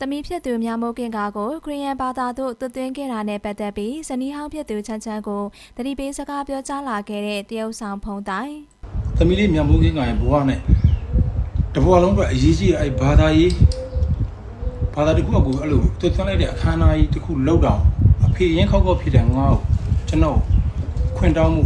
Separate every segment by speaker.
Speaker 1: ။တမီဖြစ်သူမြမိုးကင်ကားကိုခရီးယန်ဘာသာသို့သွတ်သွင်းခဲ့တာနဲ့ပတ်သက်ပြီးဇနီးဟောင်းဖြစ်သူချမ်းချမ်းကိုတတိပေးစကားပြောကြားလာခဲ့တဲ့တရုတ်ဆောင်ဖုံတိုင်
Speaker 2: သမီးလေးမြန်မိုးကင်းကရဲ့ဘဝနဲ့တဘဝလုံးအတွက်အရေးကြီးတဲ့အဲ့ဘာသာရေးဘာသာတစ်ခုအကူအဲ့လိုသွတ်သွင်းလိုက်တဲ့အခမ်းအနားကြီးတစ်ခုလောက်တော့အဖေရင်ခောက်ခောက်ဖြစ်တဲ့ငါ့ကိုကျွန်တော်ခွင့်တောင်းမှု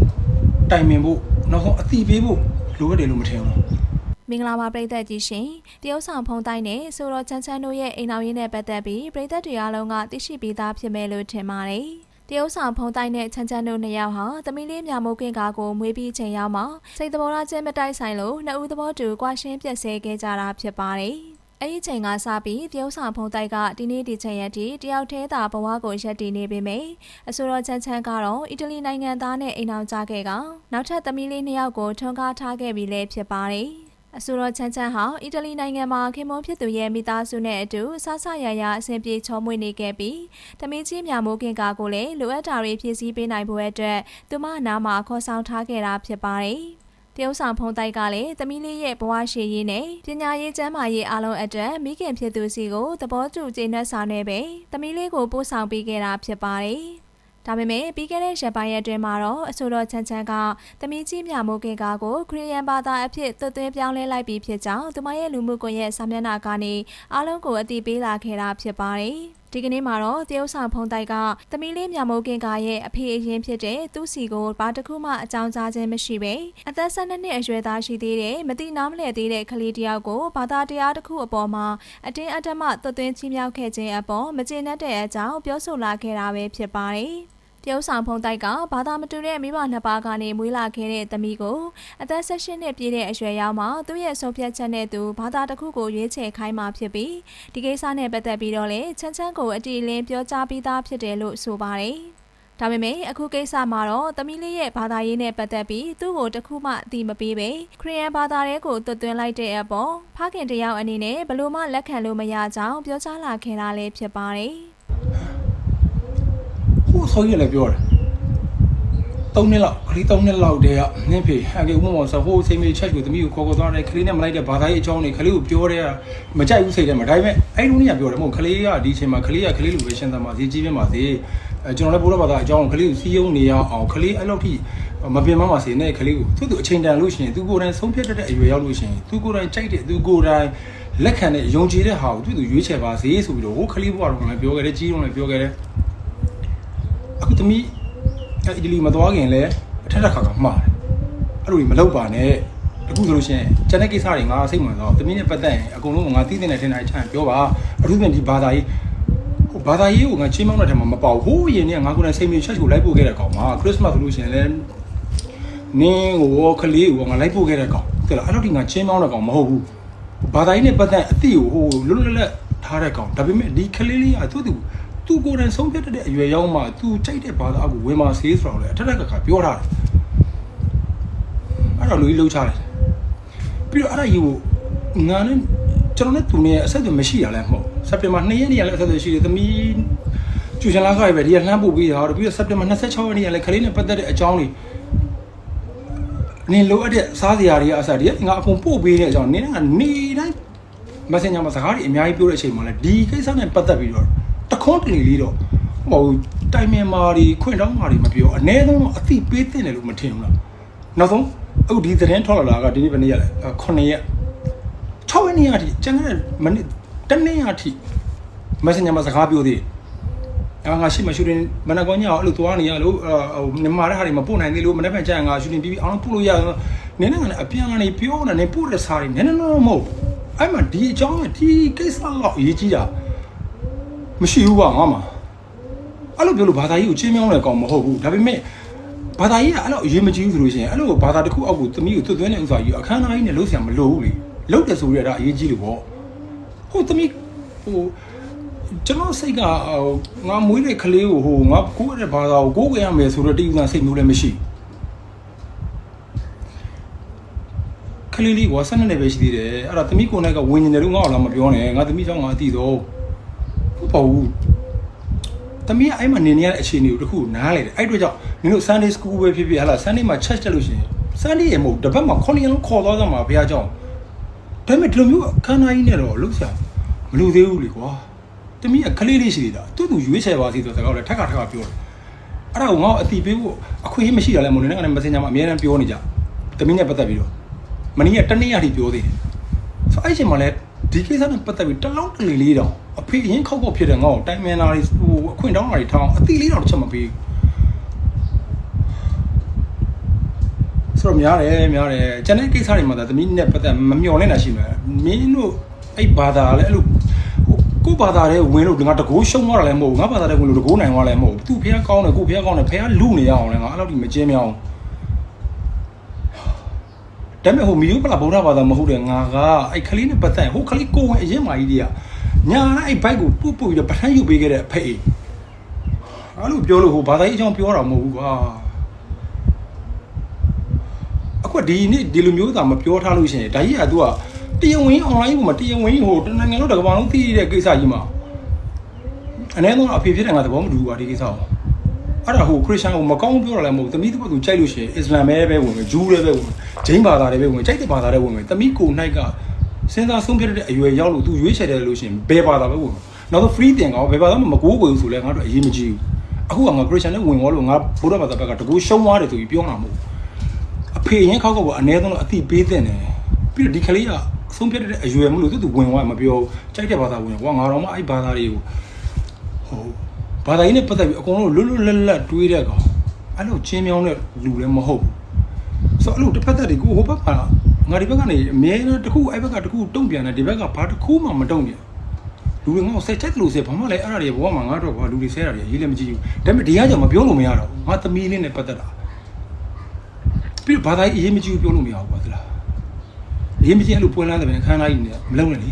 Speaker 2: တိုင်ပင်ဖို့နောက်ဆုံးအတိပေးဖို့လိုအပ်တယ်လို့မထင်ဘူး
Speaker 1: မင်္ဂလာပါပရိသတ်ကြီးရှင်တရုတ်ဆောင်ဖုံတိုင်နဲ့ဆိုတော့ချမ်းချမ်းတို့ရဲ့အိမ်တော်ရင်းနဲ့ပတ်သက်ပြီးပရိသတ်တွေအားလုံးကသိရှိပြီးသားဖြစ်မယ်လို့ထင်ပါတယ်တရုတ်ဆောင်ဖုံတိုင်နဲ့ချမ်းချမ်းတို့နှစ်ယောက်ဟာသမီးလေးမြမိုးကင်ကားကိုမွေးပြီးချိန်ရောက်မှစိတ်သဘောထားချင်းမတိုက်ဆိုင်လို့နှစ်ဦးသဘောတူကွာရှင်းပြက်ဆဲခဲ့ကြတာဖြစ်ပါတယ်အဲ့ဒီချိန်ကစပြီးတရုတ်ဆောင်ဖုံတိုက်ကဒီနေ့ဒီချိန်ရက်ထိတယောက်တည်းသာဘဝကိုရက်တည်နေပေမယ့်အဆိုတော်ချမ်းချမ်းကတော့အီတလီနိုင်ငံသားနဲ့အိမ်အောင်ကြခဲ့ကနောက်ထပ်သမီးလေးနှစ်ယောက်ကိုထွန်းကားထားခဲ့ပြီးလည်းဖြစ်ပါတယ် အဆိုတော်ချမ်းချမ်းဟာအီတလီနိုင်ငံမှာခင်မွန်းဖြစ်သူရဲ့မိသားစုနဲ့အတူဆဆရရအဆင်ပြေချောမွေ့နေခဲ့ပြီးတမင်းကြီးမြမိုးခင်ကာကိုလည်းလိုအပ်တာတွေဖြည့်ဆည်းပေးနိုင်ဖို့အတွက်သူမအနာမှာခေါ်ဆောင်ထားခဲ့တာဖြစ်ပါတယ်။တရုတ်ဆောင်ဖုံးတိုက်ကလည်းသမီးလေးရဲ့ဘဝရှည်ရေးနဲ့ပညာရေးကျမ်းမာရေးအလုံးအတွက်မိခင်ဖြစ်သူစီကိုသဘောတူကျေနပ်စာနဲ့ပဲသမီးလေးကိုပို့ဆောင်ပေးခဲ့တာဖြစ်ပါတယ်။ ဒါပေမဲ့ပြီးခဲ့တဲ့ရက်ပိုင်းရက်အတွင်းမှာတော့အဆိုတော်ချမ်းချမ်းကသမီးကြီးမြမိုးကင်ကားကိုခရီးယန်ဘာသာအဖြစ်သွတ်သွင်းပြောင်းလဲလိုက်ပြီးဖြစ်ကြောင်းသူမရဲ့လူမှုကွန်ရက်စာမျက်နှာကနေအားလုံးကိုအသိပေးလာခဲ့တာဖြစ်ပါတယ်။ဒီကနေ့မှာတော့တရုတ်ဆောင်ဖုံးတိုက်ကသမီးလေးမြမိုးကင်ကာရဲ့အဖေအရင်ဖြစ်တဲ့သူ့စီကိုဘာတစ်ခုမှအကြောင်းကြားခြင်းမရှိပဲအသက်12နှစ်အရွယ်သားရှိသေးတဲ့မတိနားမလဲသေးတဲ့ကလေးတယောက်ကိုဘာသာတရားတစ်ခုအပေါ်မှာအတင်းအဓမ္မသွတ်သွင်းချီးမြှောက်ခဲ့ခြင်းအပေါ်မကျေနပ်တဲ့အကြောင်းပြောဆိုလာခဲ့တာပဲဖြစ်ပါတယ်။ တရုတ်ဆောင်ဖုံးတိုက်ကဘာသာမတူတဲ့မိဘနှစ်ပါးကနေမွေးလာခဲ့တဲ့သမီးကိုအသက်16နှစ်ပြည့်တဲ့အရွယ်ရောက်မှသူ့ရဲ့ဆုံးဖြတ်ချက်နဲ့သူဘာသာတစ်ခုကိုရွေးချယ်ခိုင်းမှဖြစ်ပြီးဒီကိစ္စနဲ့ပတ်သက်ပြီးတော့လေချမ်းချမ်းကိုအတီအလင်းပြောကြားပြီးသားဖြစ်တယ်လို့ဆိုပါတယ်။ဒါပေမဲ့အခုကိစ္စမှာတော့သမီးလေးရဲ့ဘာသာရေးနဲ့ပတ်သက်ပြီးသူ့ကိုတခုမှအတိမပေးပဲခရီးယန်ဘာသာရဲကိုသွတ်သွင်းလိုက်တဲ့အပေါ်ဖခင်တယောက်အနေနဲ့ဘလို့မှလက်ခံလို့မရကြောင်းပြောကြားလာခဲ့တာလည်းဖြစ်ပါတယ်။
Speaker 2: ဟိုဆောကြီးလည်းပြောတယ်3နှစ်လောက်ကလေး3နှစ်လောက်တည်းကနင်းဖေအကေဥမမောဆိုဟိုစိတ်မေချက်ကိုသမီးကိုခေါ်ခေါ်သွားတယ်ကလေးနဲ့မလိုက်တဲ့ဘာသာရေးအကြောင်းတွေကလေးကိုပြောတယ်မကြိုက်ဘူးစိတ်ထဲမှာဒါပေမဲ့အဲ့လိုနေကပြောတယ်မဟုတ်ကလေးကဒီအချိန်မှာကလေးကကလေးလိုပဲရှင်းသမှာဈေးကြီးပြင်းပါသေးအဲကျွန်တော်လည်းဘိုးတော်ဘာသာအကြောင်းကလေးကိုစီးယုံနေရအောင်ကလေးအဲ့လောက်ထိမပင်မမစေနဲ့ကလေးကိုသူ့သူအချိန်တန်လို့ရှိရင်သူကိုယ်တိုင်ဆုံးဖြတ်တတ်တဲ့အရွယ်ရောက်လို့ရှိရင်သူကိုယ်တိုင်ကြိုက်တဲ့သူကိုယ်တိုင်လက်ခံတဲ့ယုံကြည်တဲ့ဟာကိုသူ့သူရွေးချယ်ပါစေဆိုပြီးတော့ဟိုကလေးဘွားတော်ကလည်းပြောခဲ့တယ်ကြီးတော်လည်းပြောခဲ့တယ် အခုသမီးအဲ့အီတလီမသွားခင်လဲအထက်ထက်ခါခါမှားတယ်အဲ့လိုကြီးမလုပ်ပါနဲ့တခုဆိုလို့ရှိရင်ကျန်တဲ့ကိစ္စတွေငါစိတ်ဝင်စားသမီးနဲ့ပတ်သက်ရင်အကုန်လုံးငါသိတဲ့နဲ့ထင်တာချမ်းပြောပါအထူးသဖြင့်ဒီဘာသာရေးဟိုဘာသာရေးကိုငါချင်းမောင်းတဲ့ထဲမှာမပေါ့ဟိုးရင်နဲ့ငါကိုယ်တိုင်စိတ်မြေချက်ကိုလိုက်ပို့ခဲ့တဲ့ကောင်မှာခရစ်စမတ်ဆိုလို့ရှိရင်လဲနင်းကိုကလေးကိုငါလိုက်ပို့ခဲ့တဲ့ကောင်တဲ့လားအဲ့လိုဒီငါချင်းမောင်းတဲ့ကောင်မဟုတ်ဘူးဘာသာရေးနဲ့ပတ်သက်အသိကိုဟိုလွတ်လွတ်လပ်လပ်ထားတဲ့ကောင်ဒါပေမဲ့ဒီကလေးလေးကသူ့သူ သူကိုယ်တိုင်ဆုံးဖြတ်တတ်တဲ့အရွယ်ရောက်မှသူကြိုက်တဲ့ဘာသာအကူဝင်ပါစေးဆိုတော့လေအထက်ထက်ကခါပြောထားတယ်အဲ့တော့လူကြီးလှုပ်ချတယ်ပြီးတော့အဲ့ဒါကြီးကိုငါနဲ့ကျွန်တော်နဲ့သူနဲ့အဆက်အသွယ်မရှိရလဲမဟုတ်စက်တင်ဘာ2ရက်နေ့ကလည်းအဆက်အသွယ်ရှိတယ်သမီးကျူချန်လာခါပဲဒီကလှမ်းပို့ပြီးတာတော့ပြီးတော့စက်တင်ဘာ26ရက်နေ့ကလည်းခလေးနဲ့ပတ်သက်တဲ့အကြောင်းတွေနင်လိုအပ်တဲ့စားစရာတွေအစားတွေငါအကုန်ပို့ပေးတဲ့အကြောင်းနင်ကနေတိုင်း messenger မှာစကားတွေအများကြီးပြောတဲ့အချိန်မှာလည်းဒီကိစ္စနဲ့ပတ်သက်ပြီးတော့ တခွန်းတလီလေးတော့ဟိုတိုင်မင်မာတွေခွင့်တောင်းမာတွေမပြောအ ਨੇ ဆုံးတော့အသိပေးတဲ့တယ်လို့မထင်ဘူးလားနောက်ဆုံးအခုဒီသတင်းထွက်လာတာကဒီနေ့ဘယ်နေ့ရလဲ9ရက်6ရက်နေ့အထိကျန်တဲ့မနေ့တနေ့အထိ messenger မှာစကားပြောသေးတယ်အာငါရှိမှရှူတင်မနက်ကောညအောင်အဲ့လိုသွားနေရလို့ဟိုနင်မာတဲ့ဟာတွေမပို့နိုင်သေးလို့မနေ့ကကြာငါရှူတင်ပြီးပြီးအောင်ပို့လို့ရနင်းနဲ့ငါလည်းအပြန်ကနေပြောနေနေပို့တဲ့စားတွေနည်းနည်းတော့မဟုတ်အဲ့မှာဒီအကြောင်းကဒီကိစ္စတော့အရေးကြီးတာ မရှိဘူးကွာငါမှာအဲ့လိုပြောလို့ဘာသာရေးကိုချင်းမြောင်းတဲ့ကောင်မဟုတ်ဘူးဒါပေမဲ့ဘာသာရေးကအဲ့လိုအရေးမကြီးဘူးဆိုလို့ရှိရင်အဲ့လိုဘာသာတစ်ခုအောက်ကိုသမီးကိုသွတ်သွင်းတဲ့ဥစ္စာကြီးကိုအခမ်းအနားကြီးနဲ့လှုပ်ရှားမလို့ဘူးလေလှုပ်တယ်ဆိုရတာအရေးကြီးလို့ပေါ့ဟိုသမီးဟိုကျွန်တော်စိတ်ကဟိုငါမွေးတဲ့ကလေးကိုဟိုငါကိုယ့်ရဲ့ဘာသာကိုကိုယ်ကရမယ်ဆိုတော့တိကျစိတ်မျိုးလည်းမရှိကလေးလေးက12နှစ်ပဲရှိသေးတယ်အဲ့ဒါသမီးကိုယ်နဲ့ကဝิญဉ္ဇဉ်တယ်လို့ငါ့အောင်လာမပြောနဲ့ငါသမီးကြောင့်ငါအတိတော့ဟုတ် ပါဘူးသမီးကအဲ့မှာနေနေရတဲ့အခြေအနေကိုတခုနားလေတယ်အဲ့အတွက်ကြောင့်မင်းတို့ Sunday school ပဲဖြစ်ဖြစ်ဟာလား Sunday မှာ church တက်လို့ရှိရင် Sunday ရေမဟုတ်တပတ်မှာ9ရက်လုံးခေါ်သွားကြမှာဘုရားကြောင့်ဒါပေမဲ့ဒီလိုမျိုးအခမ်းအနားကြီးနဲ့တော့လှုပ်ရှားမလို့သေးဘူးလေကွာတမီးကကလေးလေးရှိသေးတာသူ့သူရွေးချယ်ပါစီဆိုတော့စကားလည်းထက်ကထက်ကပြောတယ်အဲ့ဒါကိုငါ့အတိပေးဖို့အခွင့်အရေးမရှိတာလည်းမဟုတ်နဲ့ငါလည်း messenger မှာအများအားပြောနေကြတမီးနဲ့ပတ်သက်ပြီးတော့မနီးကတနေ့ရထိပြောသေးတယ်ဆိုအဲ့ချိန်မှာလည်းဒီကိစ္စနဲ့ပတ်သက်ပြီးတလုံးတလီလေးတောင် အဖေအရင်ခောက်ခောက်ဖြစ်တဲ့ငါ့ကိုတိုင်မန်လာတွေဟိုအခွင့်တောင်းတာတွေထောင်းအတိလေးတောင်တစ်ချက်မပေးဆိုတော့များတယ်များတယ်ကျန်တဲ့ကိစ္စတွေမှာဒါသမီးနဲ့ပတ်သက်မမျှော်လင့်တာရှိမှာမင်းတို့အဲ့ဘာသာလည်းအဲ့လိုကိုဘာသာတဲ့ဝင်လို့ငါတကိုးရှုံသွားတာလည်းမဟုတ်ဘူးငါဘာသာတဲ့ဝင်လို့တကိုးနိုင်သွားလည်းမဟုတ်ဘူးသူ့ဖះကောင်းတယ်ကိုဖះကောင်းတယ်ဖះလူနေရအောင်လည်းငါအဲ့လိုဒီမကျင်းမြောင်းဒါပေမဲ့ဟိုမီယိုပလာဗုဒ္ဓဘာသာမဟုတ်တဲ့ငါကအဲ့ခလေးနဲ့ပတ်သက်ဟိုခလေးကိုဝင်အရင်မာကြီးတွေက ညာအဲ့ဘိုက်ကိုပုတ်ပုတ်ပြီးတော့ပထမ်းယူပေးခဲ့တဲ့အဖေအဲ့လိုပြောလို့ဟိုဘာသာရေးအကြောင်းပြောတာမဟုတ်ဘူးကွာအခုဒီနေ့ဒီလိုမျိုးသာမပြောထားလို့ရှိရင်ဒါကြီးက तू ကတရားဝင် online ပေါ်မှာတရားဝင်ဟိုတနိုင်ငံလုံးတစ်ကမ္ဘာလုံးသိတဲ့ကိစ္စကြီးမှာအနည်းဆုံးအဖေဖြစ်တယ်ငါသဘောမတူဘူးကွာဒီကိစ္စကိုအဲ့ဒါဟိုခရစ်ယာန်ကိုမကောင်းပြောတာလည်းမဟုတ်သမီးတို့ကကြိုက်လို့ရှိရင်အစ္စလာမ်ပဲပဲဝင်မယ်ဂျူးလည်းပဲဝင်မယ်ဂျိန်းဘာသာလည်းပဲဝင်မယ်ကြိုက်တဲ့ဘာသာလည်းဝင်မယ်သမီးကိုနိုင်က စဉ်းစားဆုံးဖြတ်တဲ့အရွယ်ရောက်လို့ तू ရွေးချယ်တယ်လို့ရှိရင်ဘယ်ဘာသာပဲဝင်မယ်နောက်တော့ free တင်ကောင်ဘယ်ဘာသာမှမကိုးကွယ်ဘူးဆိုလဲငါတို့အရေးမကြီးဘူးအခုကငါခရစ်ယာန်လည်းဝင်သွားလို့ငါဘုရားဘာသာဘက်ကတကူရှုံးသွားတယ်ဆိုပြီးပြောတာမဟုတ်ဘူးအဖေရင်ခောက်ခောက်ကအနည်းဆုံးတော့အတိပေးတဲ့တယ်ပြီးတော့ဒီကလေးကဆုံးဖြတ်တဲ့အရွယ်မလို့သူသူဝင်သွားမပြောကြိုက်တဲ့ဘာသာဝင်ကွာငါတော့မှအဲ့ဘာသာတွေကိုဟိုဘာသာရေးနဲ့ပတ်သက်ပြီးအကုန်လုံးလွတ်လွတ်လပ်လပ်တွေးတဲ့ကောင်အဲ့လိုချင်းမြောင်းတဲ့လူလည်းမဟုတ်ဘူးဆိုတော့အဲ့လိုတစ်ဖက်သက်တွေကိုဟိုဘက်က ငါဒီဘက်ကနေအမြဲတမ်းတစ်ခုအဲ့ဘက်ကတစ်ခုတုံ့ပြန်တယ်ဒီဘက်ကဘာတစ်ခုမှမတုံ့ပြန်လူတွေငါ့ကိုဆက်ချက်လို့ဆက်ဘာမှလည်းအဲ့ဒါတွေဘောမှာငါတော့ဘာလူတွေဆဲတာတွေရေးလည်းမကြည့်ဘူးဒါပေမဲ့ဒီကကြောင့်မပြောလို့မရတော့ဘူးငါသမီးလေးနဲ့ပတ်သက်တာပြီးတော့ဘာသာရေးအရေးမကြီးဘူးပြောလို့မရဘူးကွာသလားအရေးမကြီးအဲ့လိုပွင့်လန်းတယ်ပဲခန်းသားကြီးနဲ့မလုံးနဲ့လေ